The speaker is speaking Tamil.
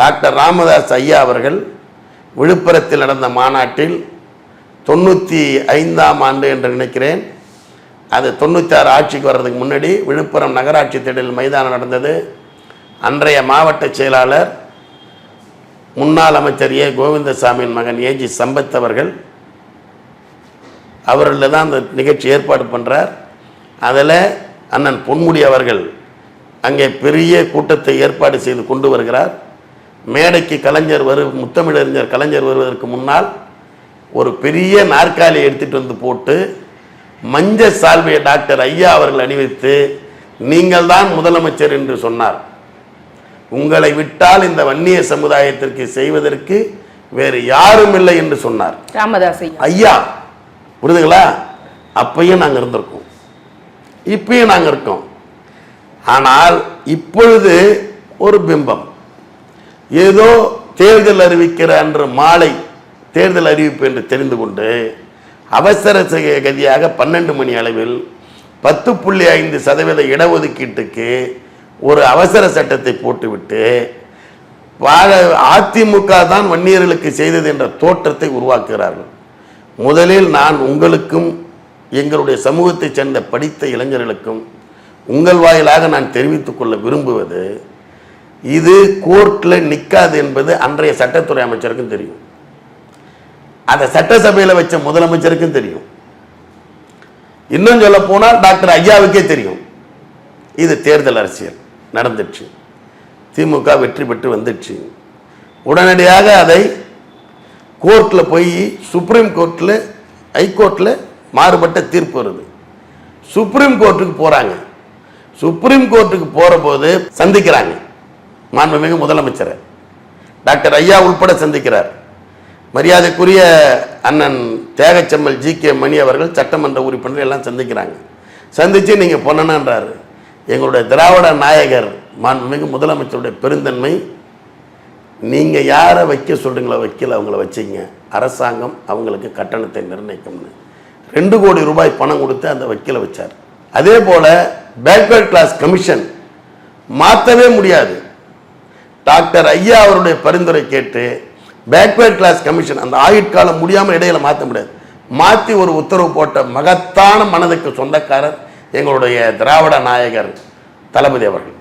டாக்டர் ராமதாஸ் ஐயா அவர்கள் விழுப்புரத்தில் நடந்த மாநாட்டில் தொண்ணூற்றி ஐந்தாம் ஆண்டு என்று நினைக்கிறேன். அது தொண்ணூத்தாறு ஆட்சிக்கு வர்றதுக்கு முன்னாடி விழுப்புரம் நகராட்சி தேடல் மைதானம் நடந்தது. அன்றைய மாவட்ட செயலாளர் முன்னாள் அமைச்சர் ஏ. கோவிந்தசாமியின் மகன் ஏஜி சம்பத் அவர்கள் அவர்களில் தான் அந்த நிகழ்ச்சி ஏற்பாடு பண்ணுறார் அதில் அண்ணன் பொன்முடி அவர்கள் அங்கே பெரிய கூட்டத்தை ஏற்பாடு செய்து கொண்டு வருகிறார். மேடைக்கு கலைஞர் வரு முத்தமிழறிஞர் கலைஞர் வருவதற்கு முன்னால் ஒரு பெரிய நாற்காலி எடுத்துட்டு வந்து போட்டு மஞ்ச சால்வையை டாக்டர் ஐயா அவர்கள் அணிவித்து நீங்கள் தான் முதலமைச்சர் என்று சொன்னார். உங்களை விட்டால் இந்த வன்னிய சமுதாயத்திற்கு செய்வதற்கு வேறு யாரும் இல்லை என்று சொன்னார். ராமதாஸ் ஐயா. ஐயா புரியுதுங்களா அப்பயும் நாங்கள் இருந்திருக்கோம். இப்பயும் நாங்கள் இருக்கோம். ஆனால் இப்பொழுது ஒரு பிம்பம். ஏதோ தேர்தல் அறிவிக்கிற அன்று மாலை தேர்தல் அறிவிப்பு என்று தெரிந்து கொண்டு அவசர கதியாக பன்னெண்டு மணி அளவில் பத்து புள்ளி ஐந்து சதவீத இடஒதுக்கீட்டுக்கு ஒரு அவசர சட்டத்தை போட்டுவிட்டு வாழ- அதிமுக தான் வன்னியர்களுக்கு செய்தது என்ற தோற்றத்தை உருவாக்குகிறார்கள். முதலில் நான் உங்களுக்கும் எங்களுடைய சமூகத்தைச் சேர்ந்த படித்த இளைஞர்களுக்கும் உங்கள் வாயிலாக நான் தெரிவித்துக் கொள்ள விரும்புவது இது கோர்ட்டில் நிற்காது என்பது அன்றைய சட்டத்துறை அமைச்சருக்கும் தெரியும். அதை சட்டசபையில் வச்ச முதலமைச்சருக்கும் தெரியும். இன்னும் சொல்ல போனால் டாக்டர் ஐயாவுக்கே தெரியும். இது தேர்தல் அரசியல் நடந்துச்சு. திமுக வெற்றி பெற்று வந்துடுச்சு உடனடியாக அதை கோர்ட்டில் போய் சுப்ரீம் கோர்ட்டில் ஹைகோர்ட்டில் மாறுபட்ட தீர்ப்பு வருது. சுப்ரீம் கோர்ட்டுக்கு போகிறாங்க சுப்ரீம் கோர்ட்டுக்கு போகிற போது சந்திக்கிறாங்க. மாண்புமிகு முதலமைச்சர். டாக்டர் ஐயா உள்பட சந்திக்கிறார். மரியாதைக்குரிய அண்ணன் தேகச்செம்மல் ஜி கே மணி அவர்கள் சட்டமன்ற உறுப்பினர் எல்லாம் சந்திக்கிறாங்க. சந்தித்து நீங்கள் பொன்னனான்றாரு எங்களுடைய திராவிட நாயகர் மாண்புமிகு முதலமைச்சருடைய பெருந்தன்மை. நீங்கள் யாரை வைக்க சொல்கிறீங்களோ வைக்கல அவங்கள வச்சிங்க. அரசாங்கம் அவங்களுக்கு கட்டணத்தை நிர்ணயிக்கும்னு. ரெண்டு கோடி ரூபாய் பணம் கொடுத்து அந்த வக்கீலை வச்சார். அதே போல் பேக்வேர்ட் கிளாஸ் கமிஷன் மாற்றவே முடியாது. டாக்டர் ஐயா அவருடைய பரிந்துரை கேட்டு பேக்வேர்ட் கிளாஸ் கமிஷன் அந்த ஆயுட்காலம் முடியாமல் இடையில மாற்ற முடியாது. மாற்றி ஒரு உத்தரவு போட்ட மகத்தான மனதுக்கு சொந்தக்காரர் எங்களுடைய திராவிட நாயகர் தளபதி அவர்கள்.